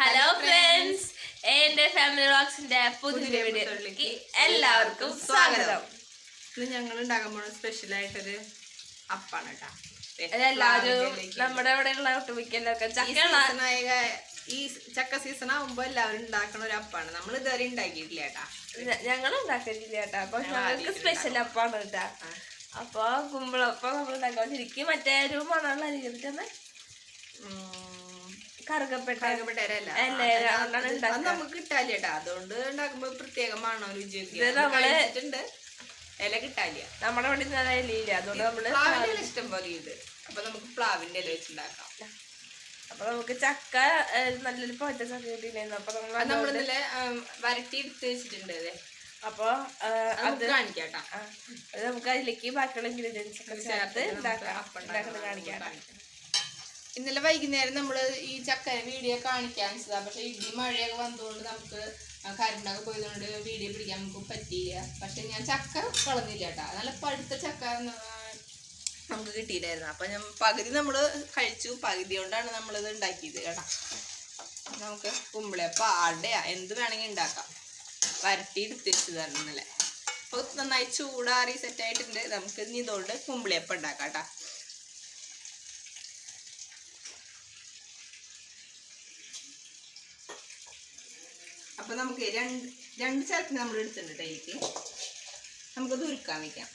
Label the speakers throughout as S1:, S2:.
S1: Hello friends എന്റെ family റോക്സിന്റെ പുതിയ വീഡിയോയിലേക്ക് എല്ലാവർക്കും സ്വാഗതം.
S2: ഇന്ന് ഞങ്ങൾ ഉണ്ടാക്കാൻ പോണ സ്പെഷ്യൽ ആയിട്ടൊരു അപ്പാണ് കേട്ടാ
S1: എല്ലാവരും നമ്മുടെ ഇവിടെയുള്ള ഒട്ടുമിക്കലൊക്കെ ചക്ക
S2: ഈ ചക്ക സീസൺ ആവുമ്പോ എല്ലാവരും ഉണ്ടാക്കണ ഒരു അപ്പാണ്. നമ്മൾ ഇതുവരെ ഉണ്ടാക്കിയിട്ടില്ല കേട്ടാ
S1: ഞങ്ങൾ ഉണ്ടാക്കിയിട്ടില്ല ഏട്ടാ അപ്പൊ ഞങ്ങൾക്ക് സ്പെഷ്യൽ അപ്പാണ് കേട്ടാ അപ്പൊ കുമ്പളപ്പം നമ്മൾ ഉണ്ടാക്കാൻ ശരിക്കും മറ്റേ ഒരു മണമുള്ള അരിഞ്ഞിട്ട് കറുകപ്പെട്ട അല്ലേ, അല്ല,
S2: അത്
S1: ഉണ്ടാക്കുക.
S2: നമുക്ക് കിട്ടാല്ല കേട്ടാ. അതുകൊണ്ട് ഉണ്ടാക്കുമ്പോ പ്രത്യേകമാണോ രുചിയൊക്കെ?
S1: ഇത് നമ്മൾ
S2: കഴിച്ചിട്ടുണ്ട്. ഇല
S1: നമ്മുടെ ഇവിടെ നല്ല ഇലയില്ല അതുകൊണ്ട് നമ്മൾ
S2: പ്ലാവിന്റെ ഇല ഇഷ്ടം പോലെ ഇത്. അപ്പൊ നമുക്ക് പ്ലാവിന്റെ ഇല വെച്ചുണ്ടാക്കാം
S1: അപ്പൊ നമുക്ക് ചക്ക ഏഹ്, നല്ലൊരു പഴുത്ത ചക്ക കിട്ടിയിരുന്നു അപ്പൊ നമ്മൾ
S2: അത് നമ്മൾ ഇന്നലെ വരട്ടി എടുത്ത് വെച്ചിട്ടുണ്ട് അതെ
S1: അപ്പൊ ഏഹ്,
S2: അത് നമുക്ക് കാണിക്കാം കേട്ടാ.
S1: ആ, അത് നമുക്ക് അതിലേക്ക് ബാക്കിയുള്ള ഇൻഗ്രീഡിയൻസ് ഒക്കെ ചേർത്ത് ഉണ്ടാക്കാം ഉണ്ടാക്കുന്നത് കാണിക്കാം.
S2: ഇന്നലെ വൈകുന്നേരം നമ്മൾ ഈ ചക്കര വീഡിയോ കാണിക്കാൻ വെച്ചതാണ് പക്ഷെ ഇടി മഴയൊക്കെ വന്നതുകൊണ്ട് നമുക്ക് കരണ്ടൊക്കെ പോയതുകൊണ്ട് വീഡിയോ പിടിക്കാൻ നമുക്ക് പറ്റിയില്ല. പക്ഷെ ഞാൻ ചക്ക കളഞ്ഞില്ല കേട്ടോ. നല്ല പഴുത്ത ചക്ക നമുക്ക് കിട്ടിയില്ലായിരുന്നു. അപ്പം ഞാൻ പകുതി നമ്മൾ കഴിച്ചു. പകുതി കൊണ്ടാണ് നമ്മളിത് ഉണ്ടാക്കിയത് കേട്ടോ. നമുക്ക് കുമ്പിളയപ്പം ആടയാ എന്ത് വേണമെങ്കിൽ ഉണ്ടാക്കാം. വരട്ടി എടുത്തിട്ട് തരണം ഇന്നലെ. അപ്പോൾ നന്നായി ചൂടാറി സെറ്റായിട്ടുണ്ട് നമുക്ക് ഇനി ഇതുകൊണ്ട് കുമ്പിളിയപ്പം ഉണ്ടാക്കാം കേട്ടാ അപ്പൊ നമുക്ക് രണ്ട് രണ്ട് ചരക്ക് നമ്മൾ എടുത്തിട്ടുണ്ട് അതിലേക്ക് നമുക്കത് ഉരുക്കാൻ വയ്ക്കാം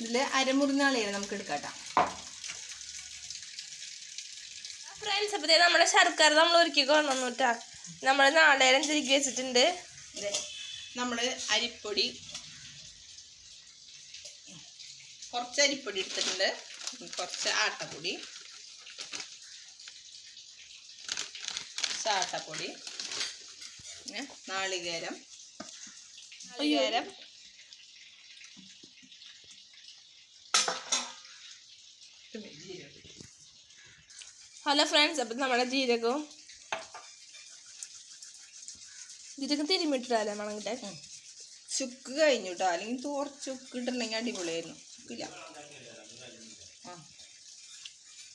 S2: ഇതിൽ അരമുറിനാളിയാണ് നമുക്ക് എടുക്കാം
S1: ഫ്രണ്ട്സ് അപ്പത്തേ നമ്മുടെ ശർക്കര നമ്മൾ ഒരുക്കി കൊണ്ടുവന്നു കേട്ടാ നമ്മൾ നാളേരം തിരികെ വെച്ചിട്ടുണ്ട്.
S2: നമ്മൾ അരിപ്പൊടി കുറച്ച് അരിപ്പൊടി എടുത്തിട്ടുണ്ട്. കുറച്ച് ആട്ടപ്പൊടി ആട്ടപ്പൊടി നാളികേരം നാളികേരം
S1: ഹലോ ഫ്രണ്ട്സ് അപ്പം നമ്മുടെ ജീരകവും ജീരകം തിരുമിട്ടിട്ടാലേ മണങ്ങിട്ട്?
S2: ചുക്ക് കഴിഞ്ഞു കേട്ടോ അല്ലെങ്കിൽ കുറച്ച് ചുക്ക് ഇട്ടിട്ടുണ്ടെങ്കിൽ അടിപൊളിയായിരുന്നു. ചുക്കില്ല. ആ.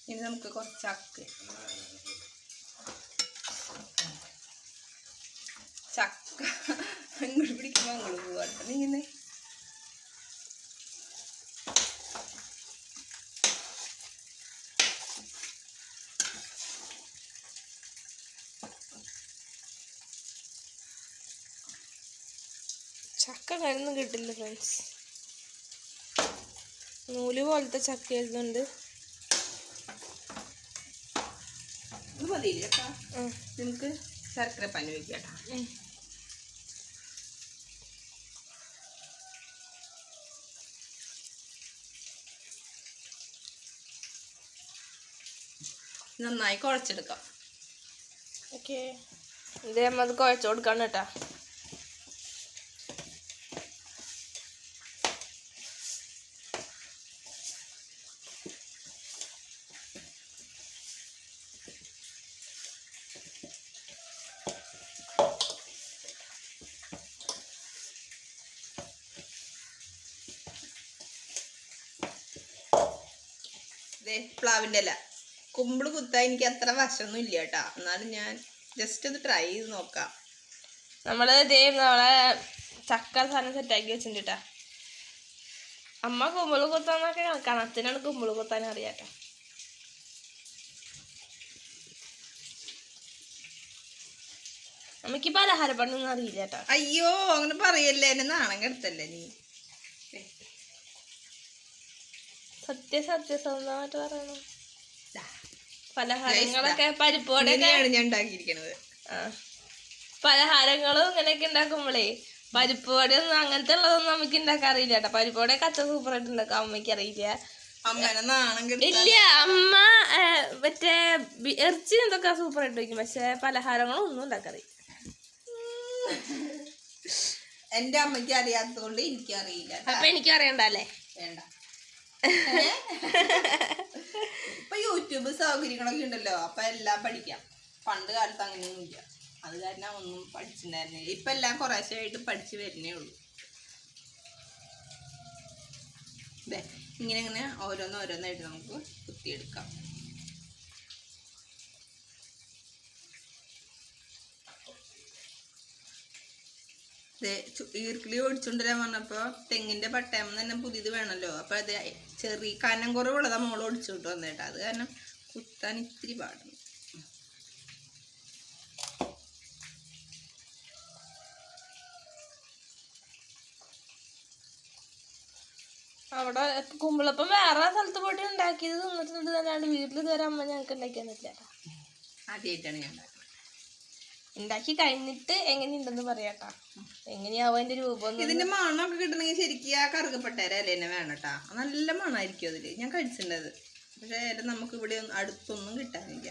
S2: ഇനി നമുക്ക് കുറച്ച് ചക്ക്. ചക്ക. അങ്ങോട്ട് പിടിക്കുമ്പോൾ അങ്ങോട്ട് പോവാട്ടോ നീങ്ങുന്നേ
S1: ചക്ക കരുന്നും കിട്ടില്ല ഫ്രണ്ട്സ് നൂൽ പോലത്തെ ചക്ക എഴുതുന്നുണ്ട്
S2: ഇത് മതിയില്ല കേട്ടോ? നമുക്ക് ശർക്കര പനി വെക്കാം നന്നായി കുഴച്ചെടുക്കാം.
S1: ഓക്കെ ഇതേ നമ്മൾ കുഴച്ചു കൊടുക്കണം കേട്ടാ.
S2: പ്ലാവിന്റെ ഇല. കുമ്പിൾ കുത്താൻ എനിക്ക് അത്ര വശമൊന്നും ഇല്ല കേട്ടോ. എന്നാലും ഞാൻ ജസ്റ്റ് ഒന്ന് ട്രൈ ചെയ്ത് നോക്കാം.
S1: നമ്മൾ ഇതേ നമ്മളെ ചക്ക സാധനം സെറ്റാക്കി വെച്ചിട്ടുണ്ട് കേട്ടാ അമ്മ കുമ്പിൾ കുത്താന്നൊക്കെ കണത്തിനാണ് കുമ്പിൾ കുത്താൻ അറിയാട്ടോ നമുക്കിപ്പോ പലഹാര പണിയൊന്നും അറിയില്ല കേട്ടോ
S2: അയ്യോ അങ്ങനെ പറയല്ലേ? എന്നെ നാണം കെടുത്തല്ലേ നീ?
S1: സത്യ സത്യസന്ധമായിട്ട് പറയണം. പലഹാരങ്ങളൊക്കെ പരിപ്പോടെ
S2: ഞാൻ
S1: പലഹാരങ്ങളും ഇങ്ങനെയൊക്കെ ഉണ്ടാക്കുമ്പോഴേ പരിപ്പ് വടയൊന്നും അങ്ങനത്തെ ഉള്ളതൊന്നും നമുക്ക് ഉണ്ടാക്കാൻ അറിയില്ല കേട്ടോ. പരിപ്പ് വട കച്ച സൂപ്പറായിട്ട് ഉണ്ടാക്കാം. അമ്മയ്ക്ക് അറിയില്ല. ഇല്ല അമ്മ മറ്റേ ഇറച്ചി എന്തൊക്കെ സൂപ്പറായിട്ട് വയ്ക്കും. പക്ഷെ പലഹാരങ്ങളും ഒന്നും ഉണ്ടാക്കാറില്ല
S2: എന്റെ അമ്മയ്ക്ക് അറിയാത്തതുകൊണ്ട് എനിക്ക് അറിയില്ല
S1: അപ്പൊ എനിക്ക് അറിയണ്ടല്ലേ
S2: വേണ്ട. സൗകര്യങ്ങളൊക്കെ ഉണ്ടല്ലോ അപ്പൊ എല്ലാം പഠിക്കാം. പണ്ട് കാലത്ത് അങ്ങനെയൊന്നും ഇല്ല അത് കാരണം ഒന്നും പഠിച്ചിട്ടുണ്ടായിരുന്നില്ല. ഇപ്പൊ എല്ലാം കുറേശ്ശായിട്ട് പഠിച്ചു വരുന്നേ ഉള്ളൂ. ഇങ്ങനെ ഇങ്ങനെ ഓരോന്ന് ഓരോന്നായിട്ട് നമുക്ക് കുത്തിയെടുക്കാം. ഈർക്കിളി ഓടിച്ചുകൊണ്ടുവരാൻ പറഞ്ഞപ്പോ തെങ്ങിന്റെ പട്ടയം തന്നെ പുതിയത് വേണമല്ലോ അപ്പൊ അത് ചെറിയ കനം കുറവുള്ളതാ മോൾ ഓടിച്ചോണ്ട് വന്നേട്ടാ. അത് കാരണം കുത്താൻ ഇത്തിരി പാടുന്നു
S1: അവിടെ കുമ്പിളപ്പം വേറെ സ്ഥലത്ത് പോയിട്ട് ഉണ്ടാക്കിയത് തിന്നിട്ടുണ്ട് അല്ലാണ്ട് വീട്ടിൽ ഇതുവരെ അമ്മ ഞങ്ങൾക്ക് ഉണ്ടാക്കി തന്നിട്ടില്ല കേട്ടാ
S2: ആദ്യമായിട്ടാണ് ഞാൻ
S1: ഉണ്ടാക്കി കഴിഞ്ഞിട്ട് എങ്ങനെയുണ്ടെന്ന് പറയാട്ടാ. എങ്ങനെയാവും അതിന്റെ രൂപം
S2: ഇതിന്റെ മണമൊക്കെ കിട്ടണമെങ്കിൽ ശരിക്കും ആ കറുകപ്പെട്ട എന്നെ വേണട്ടാ വേണം കേട്ടാ. നല്ല മണമായിരിക്കും അതിൽ. ഞാൻ കഴിച്ചിട്ടുണ്ടത്. പക്ഷെ ഇല നമുക്ക് ഇവിടെ ഒന്നും അടുത്തൊന്നും കിട്ടാനില്ല.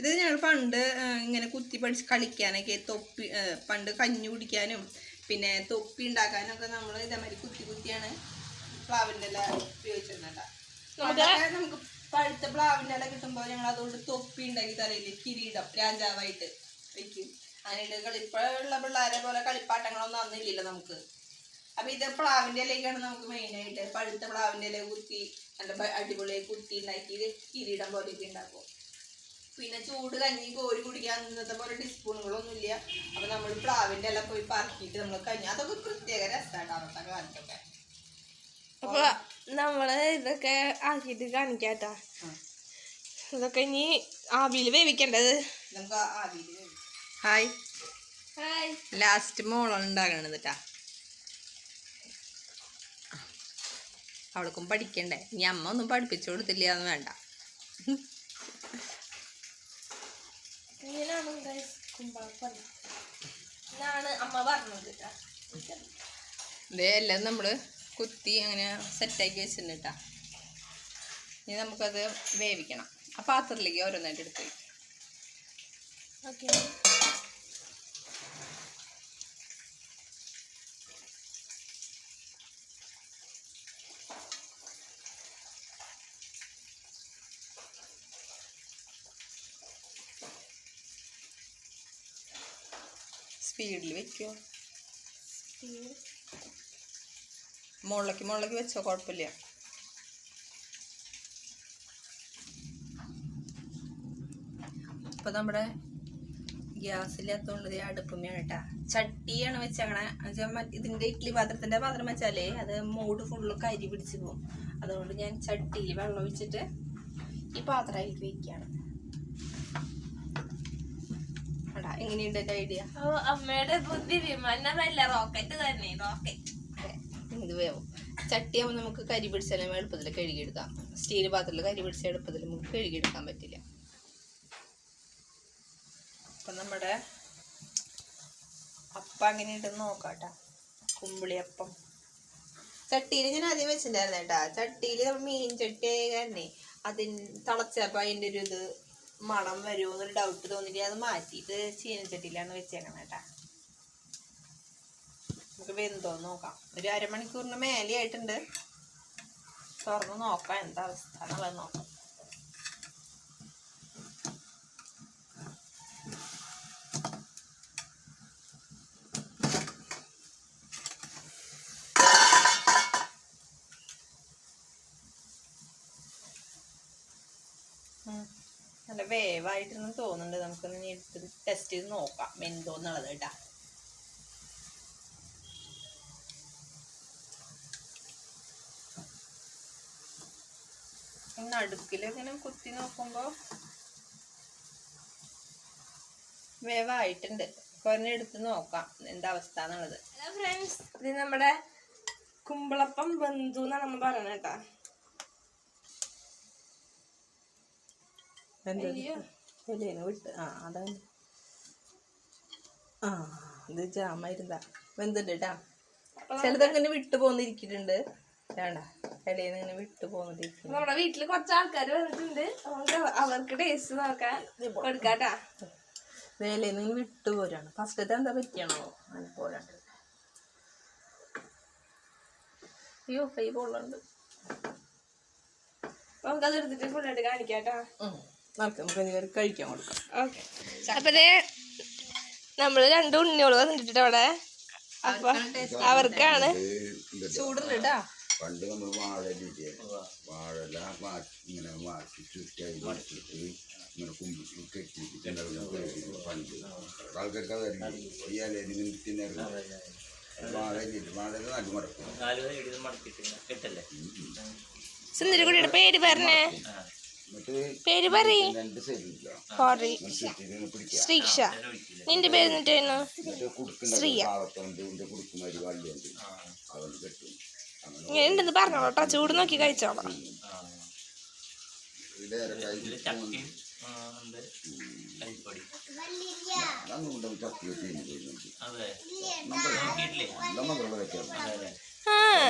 S2: ഇത് ഞങ്ങൾ പണ്ട് ഇങ്ങനെ കുത്തി പഠിച്ച് കളിക്കാനൊക്കെ തൊപ്പി പണ്ട് കഞ്ഞി കുടിക്കാനും പിന്നെ തൊപ്പി ഉണ്ടാക്കാനും ഒക്കെ നമ്മൾ ഇതേമാതിരി കുത്തി കുത്തിയാണ് പ്ലാവിന്റെ എല്ലാം ഉപയോഗിച്ചിരുന്നേട്ടാ നമുക്ക് പഴുത്ത പ്ലാവിന്റെ ഇല കിട്ടുമ്പോൾ ഞങ്ങൾ അതുകൊണ്ട് തൊപ്പി ഉണ്ടാക്കി തലയിൽ കിരീടം രാജാവായിട്ട് വെക്കും. അതിനിടെ കളിപ്പുള്ള പിള്ളേരെ പോലെ കളിപ്പാട്ടങ്ങളൊന്നും അന്നില്ലല്ലോ നമുക്ക്. അപ്പൊ ഇത് പ്ലാവിന്റെ ഇലയൊക്കെയാണ് നമുക്ക് മെയിൻ ആയിട്ട്. പഴുത്ത പ്ലാവിന്റെ ഇല കുത്തി നല്ല അടിപൊളി കുത്തി ഉണ്ടാക്കി കിരീടം പോലെയൊക്കെ ഉണ്ടാക്കും. പിന്നെ ചൂട് കഞ്ഞി കോരി കുടിക്കാൻ ഇന്നത്തെ പോലെ ടീസ്പൂണുകളൊന്നും ഇല്ല അപ്പൊ നമ്മൾ പ്ലാവിന്റെ ഇല പോയി പറക്കിയിട്ട് നമ്മൾ കഞ്ഞി. അതൊക്കെ പ്രത്യേക രസമായിട്ടാണ് അന്നത്തെ കാലത്തൊക്കെ.
S1: അപ്പൊ നമ്മൾ ഇതൊക്കെ ആക്കിയിട്ട് കാണിക്കാട്ടാ. ഇതൊക്കെ ഇനി ആവിയിൽ വേവിക്കേണ്ടത്.
S2: ഹായ്.
S1: ഹായ്.
S2: ലാസ്റ്റ് മോളാണ് ഉണ്ടാകണത് കേട്ടാ അവൾക്കും പഠിക്കണ്ടേ. ഇനി അമ്മ ഒന്നും പഠിപ്പിച്ചു കൊടുത്തില്ല എന്ന് വേണ്ട.
S1: എന്നാണ് അമ്മ പറഞ്ഞത്
S2: നമ്മൾ കുത്തി അങ്ങനെ സെറ്റാക്കി വെച്ചിട്ടുണ്ട് കേട്ടോ ഇനി നമുക്കത് വേവിക്കണം. ആ പാത്രത്തിലേക്ക് ഓരോന്നായിട്ട് എടുത്ത് വയ്ക്കും
S1: ഓക്കെ.
S2: സ്പീഡിൽ വെക്കുമോ മുകളിലേക്ക് മുകളിലേക്ക് വെച്ചോ കുഴപ്പമില്ല. ഇപ്പൊ നമ്മുടെ ഗ്യാസില്ലാത്തതുകൊണ്ട് ദേ അടുപ്പുമ്മയാണ് കേട്ടാ. ചട്ടിയാണ് വെച്ചങ്ങനെ ഇതിന്റെ ഇഡ്ഡലി പാത്രത്തിന്റെ പാത്രം വെച്ചാലേ അത് മൂട് ഫുള്ള് കരി പിടിച്ച് പോകും അതുകൊണ്ട് ഞാൻ ചട്ടിയിൽ വെള്ളം ഒഴിച്ചിട്ട് ഈ പാത്രത്തിലേക്ക് വെക്കുകയാണ് എടാ എങ്ങനെയുണ്ട് എന്റെ ഐഡിയ?
S1: അമ്മയുടെ ബുദ്ധി വിമാനമല്ല റോക്കറ്റ് തന്നെ റോക്കറ്റ്
S2: ഇത് വേവും. ചട്ടിയാകുമ്പോൾ നമുക്ക് കരി പിടിച്ചാലും എളുപ്പത്തിൽ കഴുകിയെടുക്കാം. സ്റ്റീൽ പാത്രത്തിൽ കരി പിടിച്ച എളുപ്പത്തിൽ നമുക്ക് കഴുകിയെടുക്കാൻ പറ്റില്ല. അപ്പം നമ്മുടെ അപ്പം അങ്ങനെ ഉണ്ടെന്ന് നോക്കാട്ടാ. കുമ്പിളിയപ്പം. ചട്ടിയിൽ ഞാൻ ആദ്യം വെച്ചിട്ടുണ്ടായിരുന്നു കേട്ടോ. ചട്ടിയിൽ മീൻ ചട്ടി ആയ കാരണേ അതിന് തിളച്ചപ്പോൾ അതിന്റെ ഒരു ഇത് മണം വരുമോ എന്നൊരു ഡൗട്ട് തോന്നിയിട്ട് അത് മാറ്റിയിട്ട് ചീനച്ചട്ടിയിലാണ് വെച്ചേക്കണം കേട്ടാ. നമുക്ക് വെന്തോന്ന് നോക്കാം. ഒരു അരമണിക്കൂറിന് മേലെ ആയിട്ടുണ്ട് തുറന്ന് നോക്കാം എന്താ അവസ്ഥ എന്നുള്ളത് നോക്കാം. നല്ല വേവായിട്ടെന്ന് തോന്നുന്നുണ്ട്. നമുക്കൊന്ന് ടെസ്റ്റ് ചെയ്ത് നോക്കാം. വെന്തോന്നുള്ളത് കേട്ടാ. നടുക്കിൽ ഇങ്ങനെ കുത്തി നോക്കുമ്പോൾ വേവായിട്ടുണ്ട്. കുറഞ്ഞെടുത്ത് നോക്കാം. എന്താ അവസ്ഥ എന്നുള്ളത്.
S1: ഹലോ ഫ്രണ്ട്സ് ഇത് നമ്മുടെ കുമ്പളപ്പം ബന്ധു എന്നാണ് നമ്മൾ പറയുന്നത് കേട്ടാ.
S2: വിട്ട്. ആ അതാണ്. ആ ഇത് ജാമായിരുന്നാ വെന്തുണ്ട് കേട്ടാ. ചിലതങ്ങനെ വിട്ടു പോന്നിരിക്കുന്നുണ്ട്. വേണ്ട ഇടയിൽ ഇങ്ങനെ വിട്ടു പോന്നിരിക്കുന്നു
S1: നമ്മുടെ വീട്ടിൽ കുറച്ച് ആൾക്കാർ വന്നിട്ടുണ്ട്. നമുക്ക് അവർക്ക് ടേസ്റ്റ് നോക്കാൻ കൊടുക്കാട്ടാ.
S2: വേലയിൽ നിന്ന് വിട്ടു പോരാണ്. ഫസ്റ്റത്തെ എന്താ പറ്റിയാണോ? അങ്ങനെ പോരാണ്ട്. അയ്യോ കൈ പൊള്ളുണ്ട്.
S1: നമുക്കത് എടുത്തിട്ട് ഫുള്ളായിട്ട് കാണിക്കാട്ടാ. കേട്ടോ
S2: നമുക്ക് കഴിക്കാൻ കൊടുക്കാം.
S1: ഓക്കെ. നമ്മൾ രണ്ട് ഉണ്ണിയോൾ വന്നിട്ട് അവിടെ. അപ്പൊ അവർക്കാണ്
S2: ചൂടുണ്ട് കേട്ടാ
S3: പണ്ട് നമ്മൾ വാഴ വാഴല ഇങ്ങനെ മാറ്റി ചുറ്റായി മാറ്റിട്ട് ഇങ്ങനെ കുമ്പി കെട്ടിയിട്ട് പണ്ട്. ആൾക്കാർക്ക് അതായിരിക്കും ഈ ഇലയിൽ ഇങ്ങനെ തിന്നരുത് വാഴ വാഴ നാല് മടക്കും.
S1: സുന്ദരിക്കുട്ടിയുടെ പേര് പറഞ്ഞേ. പേര് പറയ്. ശ്രീക്ഷ നിന്റെ പേര് എന്നിട്ടായിരുന്നു
S3: കുടുക്കുണ്ടാവും പറഞ്ഞോ കെട്ടും.
S1: ചൂട് നോക്കി കഴിച്ചോളാം.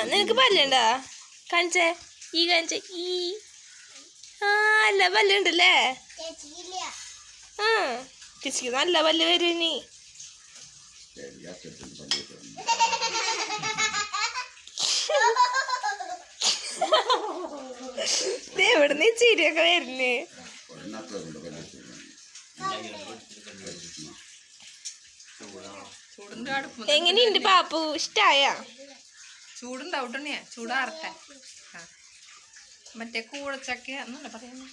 S1: നിനക്ക് പല്ലുണ്ടാ? കാണിച്ചേ. ഈ കാണിച്ചേ. ഈ. ആ അല്ല പല്ലുണ്ടല്ലേ? ആ കിച്ചിക്ക് നല്ല പല്ല് വരും ഇനി. എവിടുന്ന് ചിരിയൊക്കെ വരുന്നേ? എങ്ങനെയുണ്ട് പാപ്പു? ഇഷ്ടായ?
S2: ചൂടുണ്ടാവട്ടെ ചൂടാറട്ടെ ആ. മറ്റേ കൂടച്ചക്ക എന്നല്ല പറയുന്നത്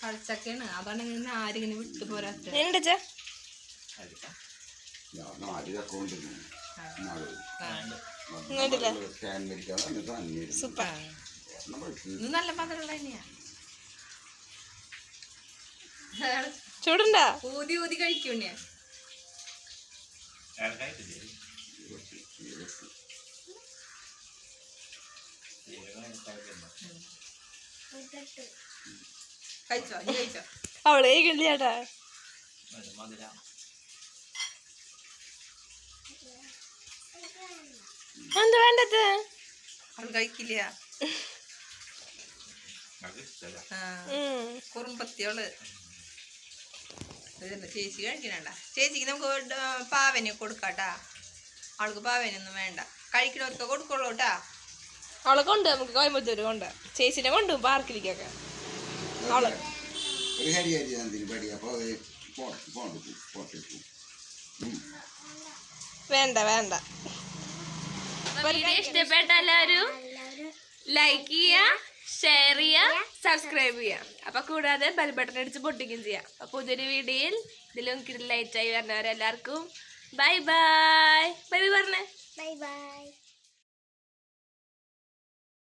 S2: പഴച്ചക്കയാണ്. അതാണ് ഇങ്ങനെ ആരിങ്ങനെ വിട്ടു പോരാത്ത
S1: എന്താ സൂപ്പർ.
S2: ഇത് നല്ല മധുരമുള്ള തന്നെയാ
S1: ചൂടുണ്ടാ?
S2: ഊതി ഊതി കഴിക്കും കഴിച്ചോ?
S1: അവൾ എന്താ വേണ്ടത്?
S2: അവൾ കഴിക്കില്ല. കുറുമ്പത്തിയോൾ. ചേച്ചി കഴിക്കണണ്ട? ചേച്ചിക്ക് നമുക്ക് പാവന് കൊടുക്കാട്ടാ. അവൾക്ക് പാവനൊന്നും വേണ്ട. കഴിക്കണവർക്ക് കൊടുക്കുള്ളൂ കേട്ടാ
S1: അവളെ കൊണ്ട് നമുക്ക് കോയമ്പത്തൂര് കൊണ്ട്. ചേച്ചിനെ കൊണ്ട് പാർക്കിലേക്കൊക്കെ.
S3: അവൾ.
S1: വേണ്ട വേണ്ട. ഇഷ്ടപ്പെട്ട എല്ലാവരും ലൈക്ക് ചെയ്യുക ഷെയർ ചെയ്യുക സബ്സ്ക്രൈബ് ചെയ്യുക അപ്പൊ കൂടാതെ ബെൽ ബട്ടൺ അടിച്ച് പൊട്ടിക്കുകയും ചെയ്യാം. അപ്പോൾ പുതിയൊരു വീഡിയോയിൽ ഇതിലും ലൈറ്റ് ആയി വരുന്നവരെല്ലാവർക്കും ബൈ ബൈ ബൈ ബൈ പറഞ്ഞേ.
S4: Bye bye.